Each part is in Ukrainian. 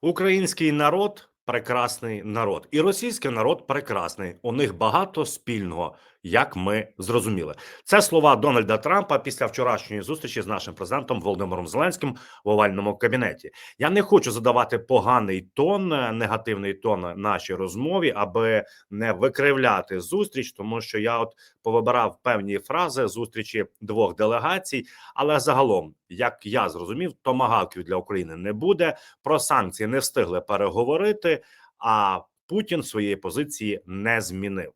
Український народ прекрасний народ, і російський народ прекрасний. У них багато спільного, як ми зрозуміли. Це слова Дональда Трампа після вчорашньої зустрічі з нашим президентом Володимиром Зеленським в овальному кабінеті. Я не хочу задавати поганий тон, е, негативний тон нашій розмові, аби не викривляти зустріч, тому що я от повибирав певні фрази зустрічі двох делегацій. Але загалом, як я зрозумів, томагавків для України не буде. Про санкції не встигли переговорити. А Путін своєї позиції не змінив.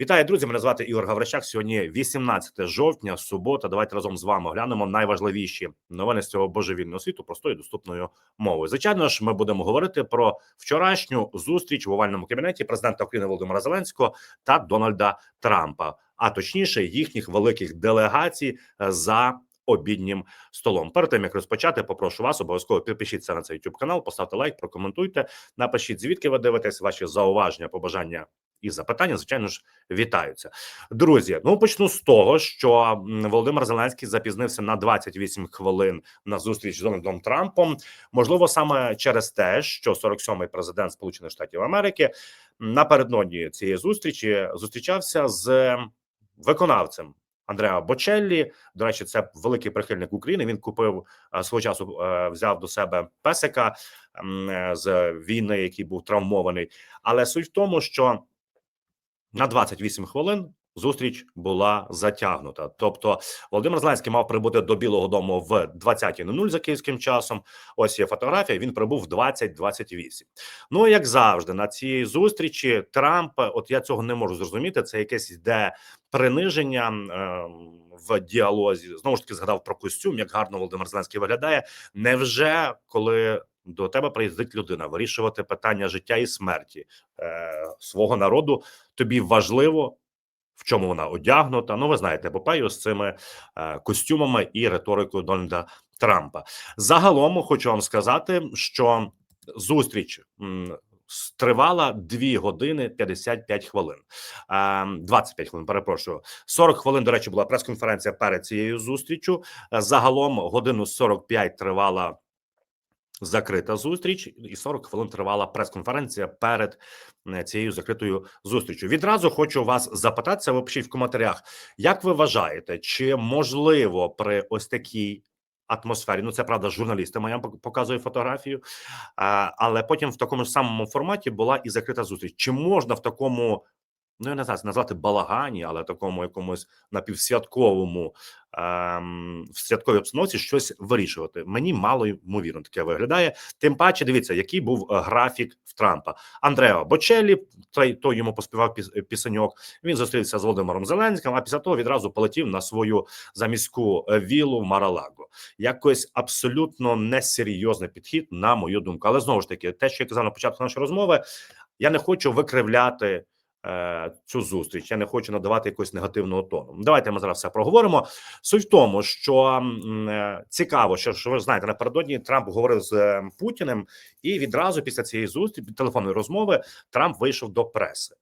Вітаю, друзі! Мене звати Ігор Гаврищак. Сьогодні 18 жовтня, субота. Давайте разом з вами оглянемо найважливіші новини з цього божевільного світу простою доступною мовою. Звичайно ж, ми будемо говорити про вчорашню зустріч в овальному кабінеті президента України Володимира Зеленського та Дональда Трампа, а точніше їхніх великих делегацій е, за обіднім столом. Перед тим як розпочати, попрошу вас обов'язково підпишіться на цей YouTube канал, поставте лайк, прокоментуйте, напишіть звідки ви дивитесь ваші зауваження, побажання і запитання, звичайно ж, вітаються. Друзі, ну почну з того, що Володимир Зеленський запізнився на 28 хвилин на зустріч з Дональдом Трампом. Можливо, саме через те, що 47-й президент Сполучених Штатів Америки напередодні цієї зустрічі зустрічався з виконавцем. Андреа Бочеллі, до речі, це великий прихильник України. Він купив е, свого часу, е, взяв до себе песика е, з війни, який був травмований. Але суть в тому, що на 28 хвилин зустріч була затягнута. Тобто Володимир Зеленський мав прибути до Білого Дому в 20.00 за київським часом. Ось є фотографія. Він прибув в 20.28. Ну як завжди, на цій зустрічі Трамп, от я цього не можу зрозуміти. Це якесь йде приниження е, в діалозі. Знову ж таки згадав про костюм, як гарно Володимир Зеленський виглядає. Невже коли до тебе приїздить людина вирішувати питання життя і смерті е, свого народу? Тобі важливо. В чому вона одягнута? Ну, ви знаєте, епопею з цими е, костюмами і риторикою Дональда Трампа. Загалом хочу вам сказати, що зустріч м, тривала 2 години 55 хвилин. Е, 25 хвилин, перепрошую. 40 хвилин, до речі, була прес-конференція перед цією зустрічю. Загалом годину 45 тривала закрита зустріч, і 40 хвилин тривала прес-конференція перед е, цією закритою зустрічю. Відразу хочу вас запитатися. Ви пишіть в коментарях, як ви вважаєте, чи можливо при ось такій атмосфері? Ну це правда, журналісти моя показує фотографію, але потім в такому ж самому форматі була і закрита зустріч. Чи можна в такому? Ну, я не знаю, назвати балагані, але такому якомусь напівсвятковому ем, в святковій обстановці щось вирішувати. Мені мало ймовірно таке виглядає. Тим паче, дивіться, який був е, графік в Трампа. Андреа Бочеллі, той, йому поспівав піс, пісеньок. Він зустрівся з Володимиром Зеленським, а після того відразу полетів на свою заміську е, віллу в Маралаго. Якось абсолютно несерйозний підхід, на мою думку. Але знову ж таки, те, що я казав на початку нашої розмови, я не хочу викривляти. Е, Цю зустріч я не хочу надавати якогось негативного тону. Давайте ми зараз все проговоримо. Суть в тому, що е, цікаво, що, що ви знаєте, напередодні Трамп говорив з е, Путіним, і відразу після цієї зустрічі телефонної розмови Трамп вийшов до преси.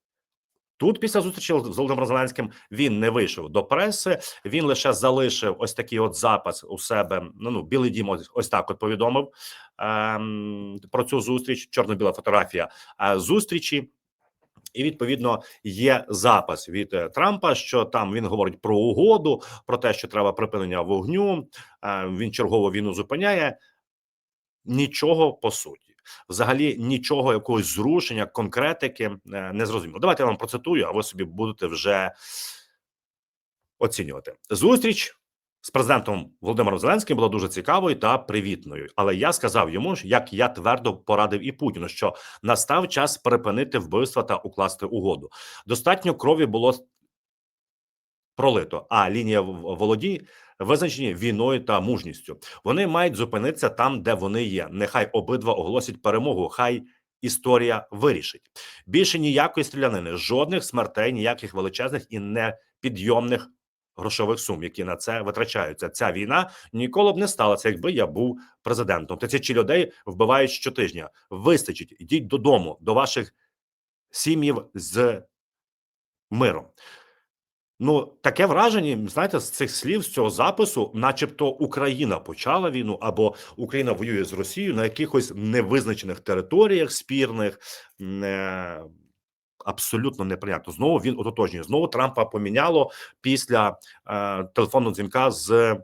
Тут, після зустрічі з Володимиром Зеленським, він не вийшов до преси. Він лише залишив ось такий от запис у себе. Ну ну білий дім ось, ось так от повідомив ем, про цю зустріч. Чорно-біла фотографія е, зустрічі. І відповідно є запис від е, Трампа, що там він говорить про угоду, про те, що треба припинення вогню. е, Він чергово війну зупиняє. Нічого по суті, взагалі нічого, якогось зрушення, конкретики е, не зрозуміло. Давайте я вам процитую, а ви собі будете вже оцінювати. Зустріч з президентом Володимиром Зеленським була дуже цікавою та привітною. Але я сказав йому, як я твердо порадив і Путіну, що настав час припинити вбивства та укласти угоду. Достатньо крові було пролито, а лінія в- володій визначені війною та мужністю. Вони мають зупинитися там, де вони є. Нехай обидва оголосять перемогу. Хай історія вирішить. Більше ніякої стрілянини, жодних смертей, ніяких величезних і непідйомних грошових сум, які на це витрачаються. Ця війна ніколи б не сталася, якби я був президентом. Тисячі людей вбивають щотижня. Вистачить, ідіть додому, до ваших сім'їв з миром. Ну, таке враження, знаєте, з цих слів, з цього запису, начебто Україна почала війну, або Україна воює з Росією на якихось невизначених територіях спірних. Абсолютно неприйнятно. Знову він ототожнює. Знову Трампа поміняло після е, телефонного дзвінка з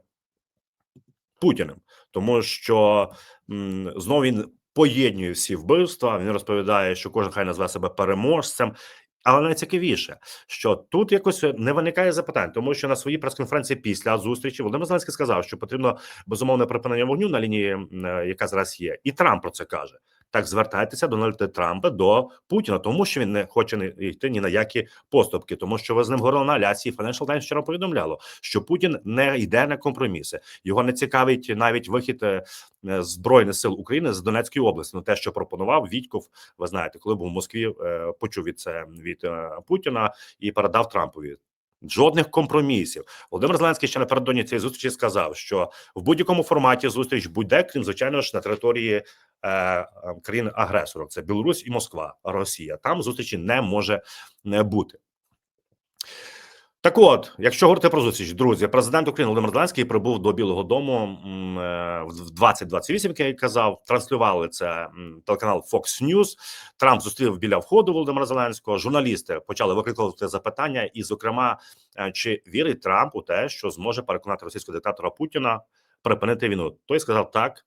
Путіним, тому що м, знову він поєднує всі вбивства. Він розповідає, що кожен хай назве себе переможцем. Але найцікавіше, що тут якось не виникає запитань, тому що на своїй прес-конференції після зустрічі Володимир Зеленський сказав, що потрібно безумовне припинення вогню на лінії, е, яка зараз є, і Трамп про це каже. Так звертайтеся Дональда Трампа до Путіна, тому що він не хоче не йти ні на які поступки, тому що ви з ним говорили на алясі. Financial Times вчора повідомляло, що Путін не йде на компроміси. Його не цікавить навіть вихід е, е, збройних сил України з Донецької області. Ну те, що пропонував Вітьков, ви знаєте, коли був в Москві, е, почув від це від Путіна і передав Трампові. Жодних компромісів. Володимир Зеленський ще напередодні цієї зустрічі сказав, що в будь-якому форматі зустріч будь-де, крім звичайно ж на території е, е, країн агресорів. Це Білорусь і Москва, Росія. Там зустрічі не може не бути. Так, от, якщо говорити про зустріч, друзі, президент України Володимир Зеленський прибув до Білого Дому е, в 2028, як я казав. Транслювали це телеканал Fox News. Трамп зустрів біля входу Володимира Зеленського. Журналісти почали викликувати запитання, і, зокрема, е, чи вірить Трамп у те, що зможе переконати російського диктатора Путіна припинити війну? Той сказав так.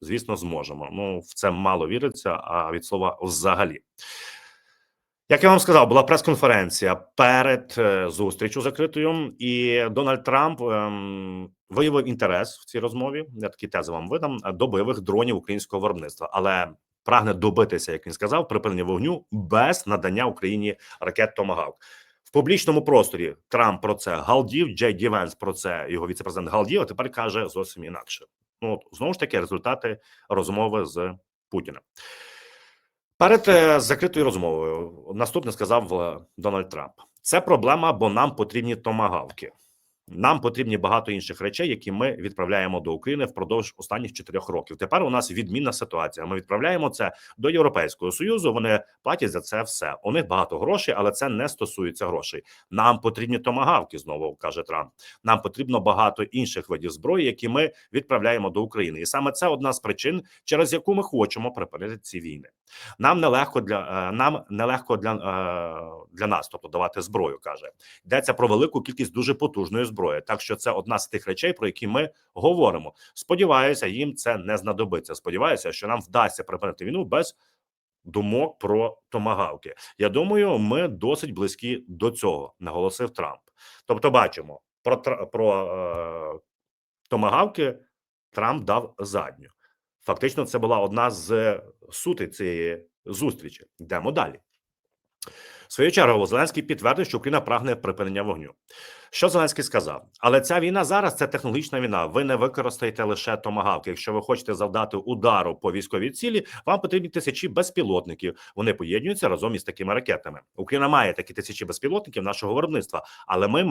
Звісно, зможемо. Ну в це мало віриться. А від слова взагалі. Як я вам сказав, була прес-конференція перед е, зустрічю закритою, і Дональд Трамп ем, виявив інтерес в цій розмові. Я такі тези вам видам до бойових дронів українського виробництва, але прагне добитися, як він сказав, припинення вогню без надання Україні ракет Томагавк. В публічному просторі Трамп про це галдів. Джей Ді Венс про це його віцепрезидент галдів. А тепер каже зовсім інакше. Ну от, знову ж таки результати розмови з Путіним. Перед е, закритою розмовою наступне сказав е, Дональд Трамп: це проблема, бо нам потрібні томагавки. Нам потрібні багато інших речей, які ми відправляємо до України впродовж останніх чотирьох років. Тепер у нас відмінна ситуація. Ми відправляємо це до Європейського союзу. Вони платять за це все. У них багато грошей, але це не стосується грошей. Нам потрібні томагавки. Знову каже Трамп. Нам потрібно багато інших видів зброї, які ми відправляємо до України, і саме це одна з причин, через яку ми хочемо припинити ці війни. Нам нелегко для е, нам нелегко для, е, для нас, тобто давати зброю. каже йдеться про велику кількість дуже потужної зброї. Так що це одна з тих речей, про які ми говоримо. Сподіваюся, їм це не знадобиться. Сподіваюся, що нам вдасться припинити війну без думок про томагавки. Я думаю, ми досить близькі до цього, наголосив Трамп. Тобто, бачимо про про е, томагавки. Трамп дав задню. Фактично, це була одна з сутей цієї зустрічі. Йдемо далі. В свою чергу Зеленський підтвердив, що Україна прагне припинення вогню. Що Зеленський сказав? Але ця війна зараз це технологічна війна. Ви не використаєте лише томагавки. Якщо ви хочете завдати удару по військовій цілі, вам потрібні тисячі безпілотників. Вони поєднуються разом із такими ракетами. Україна має такі тисячі безпілотників нашого виробництва, але ми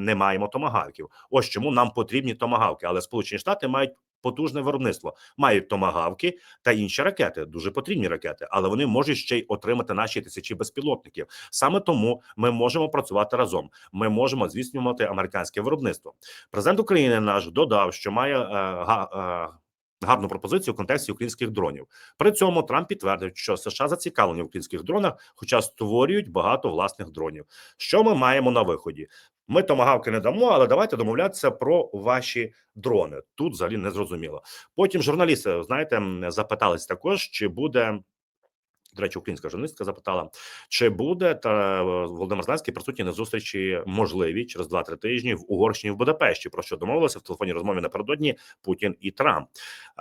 не маємо томагавків. Ось чому нам потрібні томагавки. Але Сполучені Штати мають потужне виробництво, мають томагавки та інші ракети, дуже потрібні ракети, але вони можуть ще й отримати наші тисячі безпілотників. Саме тому ми можемо працювати разом. Ми можемо здійснювати американське виробництво. Президент України наш додав, що має е, е, Гарну пропозицію в контексті українських дронів. При цьому Трамп підтвердив, що США зацікавлені в українських дронах, хоча створюють багато власних дронів. Що ми маємо на виході? Ми томагавки не дамо, але давайте домовлятися про ваші дрони. Тут взагалі не зрозуміло. Потім журналісти знаєте запитались також, чи буде. До речі, українська журналістка запитала, чи буде та Володимир Зеленський присутній на зустрічі можливі через 2-3 тижні в Угорщині в Будапешті. Про що домовилися в телефонній розмові напередодні Путін і Трамп.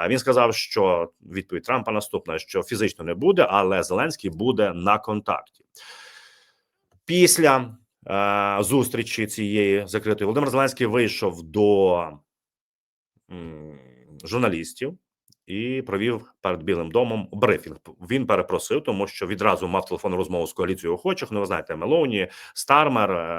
Він сказав, що відповідь Трампа наступна: що фізично не буде, але Зеленський буде на контакті. Після е, зустрічі цієї закритої Володимир Зеленський вийшов до журналістів і провів перед Білим домом брифінг. Він перепросив, тому що відразу мав телефонну розмову з коаліцією охочих. Ну, ви знаєте, Мелоуні, Стармер,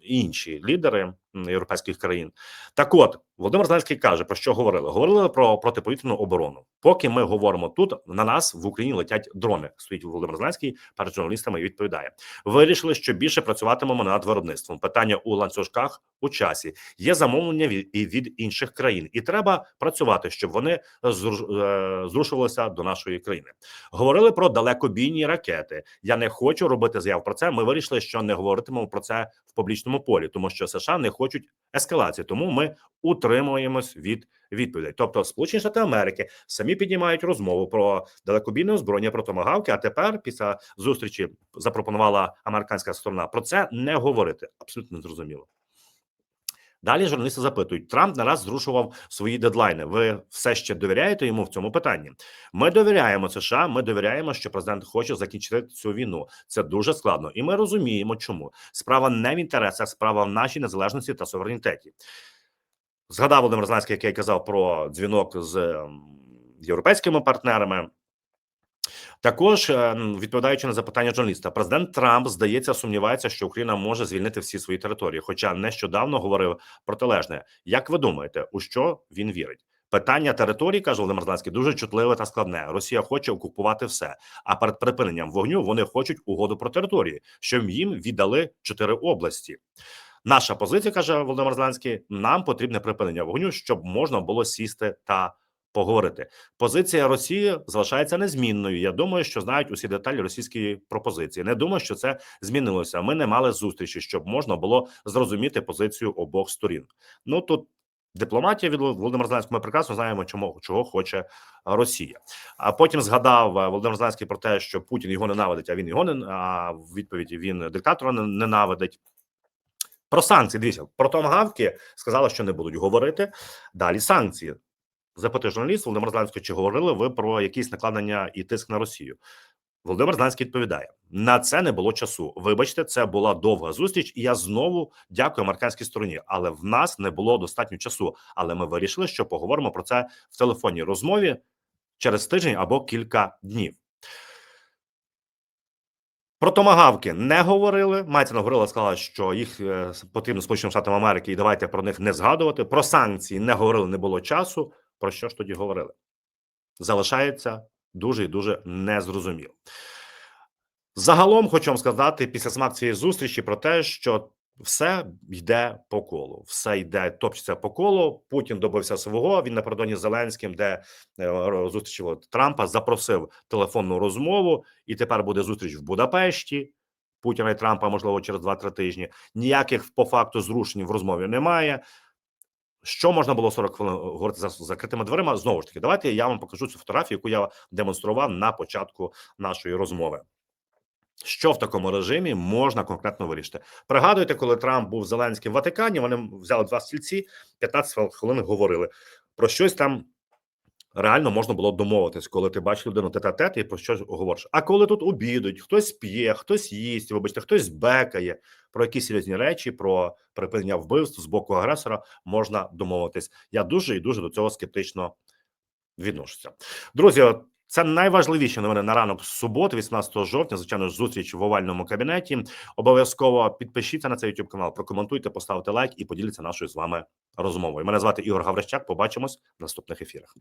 інші лідери європейських країн. Так, от Володимир Зеленський каже, про що говорили? Говорили про протиповітряну оборону. Поки ми говоримо тут, на нас в Україні летять дрони. Стоїть Володимир Зеленський перед журналістами і відповідає: вирішили, що більше працюватимемо над виробництвом. Питання у ланцюжках у часі є замовлення від і від інших країн, і треба працювати, щоб вони е, зрушувалися до нашої країни. Говорили про далекобійні ракети. Я не хочу робити заяв про це. Ми вирішили, що не говоритимемо про це в публічному полі, тому що США не хочуть ескалації. Тому ми утримуємось від відповідей. Тобто, Сполучені Штати Америки самі піднімають розмову про далекобійне озброєння про томагавки. А тепер, після зустрічі, запропонувала американська сторона про це не говорити. Абсолютно незрозуміло. Далі журналісти запитують: Трамп нараз зрушував свої дедлайни. Ви все ще довіряєте йому в цьому питанні? Ми довіряємо США. Ми довіряємо, що президент хоче закінчити цю війну. Це дуже складно, і ми розуміємо, чому справа не в інтересах, справа в нашій незалежності та суверенітеті. Згадав Володимир Зеленський, який казав про дзвінок з ем, європейськими партнерами. Також е, відповідаючи на запитання журналіста, президент Трамп здається сумнівається, що Україна може звільнити всі свої території. Хоча нещодавно говорив протилежне. Як ви думаєте, у що він вірить? Питання території каже Володимир Зеленський, дуже чутливе та складне. Росія хоче окупувати все. А перед припиненням вогню вони хочуть угоду про території, щоб їм віддали чотири області. Наша позиція каже Володимир Зеленський: нам потрібне припинення вогню, щоб можна було сісти та поговорити. Позиція Росії залишається незмінною. Я думаю, що знають усі деталі російської пропозиції. Не думаю, що це змінилося. Ми не мали зустрічі, щоб можна було зрозуміти позицію обох сторін. Ну тут дипломатія від Володимира Зеленського. Ми прекрасно знаємо, чому чого хоче Росія. А потім згадав е, Володимир Зеленський про те, що Путін його ненавидить, а він його не а в відповіді він диктатора не- ненавидить. Про санкції дивіться, про томагавки сказали, що не будуть говорити. Далі санкції. Запитує журналіст Володимир Зеленський, чи говорили ви про якісь накладення і тиск на Росію? Володимир Зеленський відповідає: на це не було часу. Вибачте, це була довга зустріч, і я знову дякую американській стороні. Але в нас не було достатньо часу. Але ми вирішили, що поговоримо про це в телефонній розмові через тиждень або кілька днів. Про томагавки не говорили. Майцена говорила, сказала, що їх е, потрібно Сполученим Штатам Америки, і давайте про них не згадувати. Про санкції не говорили, не було часу. Про що ж тоді говорили? Залишається дуже і дуже незрозуміло. Загалом хочу вам сказати після смак цієї зустрічі про те, що все йде по колу, все йде топчеться по колу. Путін добився свого. Він напередодні Зеленським, де е, зустрічі Трампа, запросив телефонну розмову, і тепер буде зустріч в Будапешті. Путіна і Трампа, можливо, через 2-3 тижні. Ніяких по факту зрушень в розмові немає. Що можна було 40 хвилин говорити за закритими дверима? Знову ж таки, давайте я вам покажу цю фотографію, яку я демонстрував на початку нашої розмови. Що в такому режимі можна конкретно вирішити? Пригадуєте, коли Трамп був Зеленським в Ватикані, вони взяли два стільці, 15 хвилин говорили про щось там. Реально можна було домовитись, коли ти бачиш людину тет-а-тет і про що говориш. А коли тут обідуть, хтось п'є, хтось їсть, вибачте, хтось бекає про якісь серйозні речі, про припинення вбивств з боку агресора можна домовитись. Я дуже і дуже до цього скептично відношуся. Друзі, це найважливіші новини на ранок суботи, 18 жовтня. Звичайно, зустріч в овальному кабінеті. Обов'язково підпишіться на цей YouTube канал, прокоментуйте, поставте лайк і поділіться нашою з вами розмовою. Мене звати Ігор Гаврищак. Побачимось в наступних ефірах.